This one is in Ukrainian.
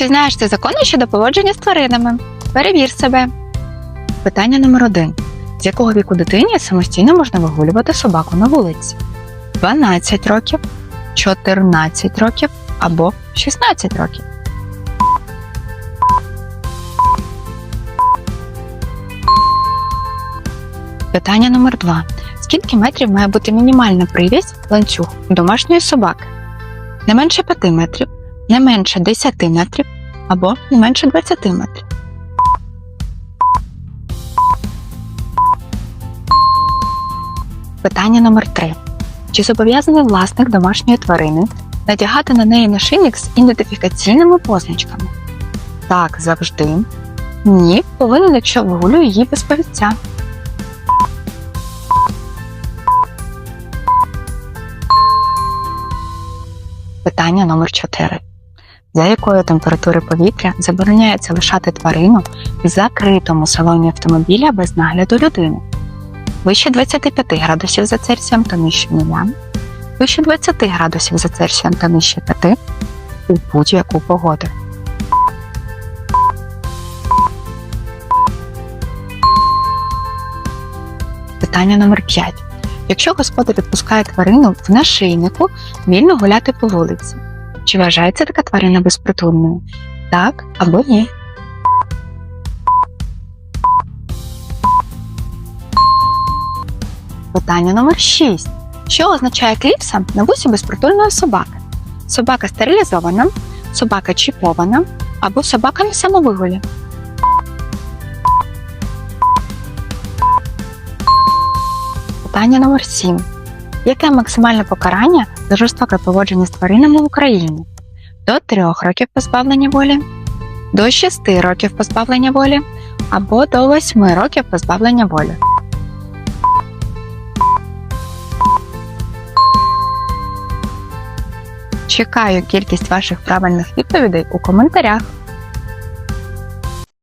Чи знаєш ти закони щодо поводження з тваринами? Перевір себе. Питання номер один. З якого віку дитині самостійно можна вигулювати собаку на вулиці? 12 років, 14 років або 16 років. Питання номер два. Скільки метрів має бути мінімальна прив'язь ланцюг домашньої собаки? Не менше 5 метрів, не менше 10 метрів або не менше 20 метрів. Питання номер 3. Чи зобов'язаний власник домашньої тварини надягати на неї нашийник з ідентифікаційними позначками? Так, завжди. Ні, повинен, якщо вигулює її без повідця. Питання номер 4. За якої температури повітря забороняється лишати тварину в закритому салоні автомобіля без нагляду людини? Вище 25 градусів за Цельсієм та нижче нуля, вище 20 градусів за Цельсієм та нижче 5 у будь-яку погоду. Питання номер 5. Якщо господар відпускає тварину в нашийнику вільно гуляти по вулиці, чи вважається така тварина безпритульною? Так або ні? Питання номер 6. Що означає кліпса на вусі безпритульної собаки? Собака стерилізована, собака чіпована або собака на самовигулі. Питання номер 7. Яке максимальне покарання за жорстоке поводження з тваринами в Україні? До 3 років позбавлення волі, до 6 років позбавлення волі або до 8 років позбавлення волі. Чекаю кількість ваших правильних відповідей у коментарях.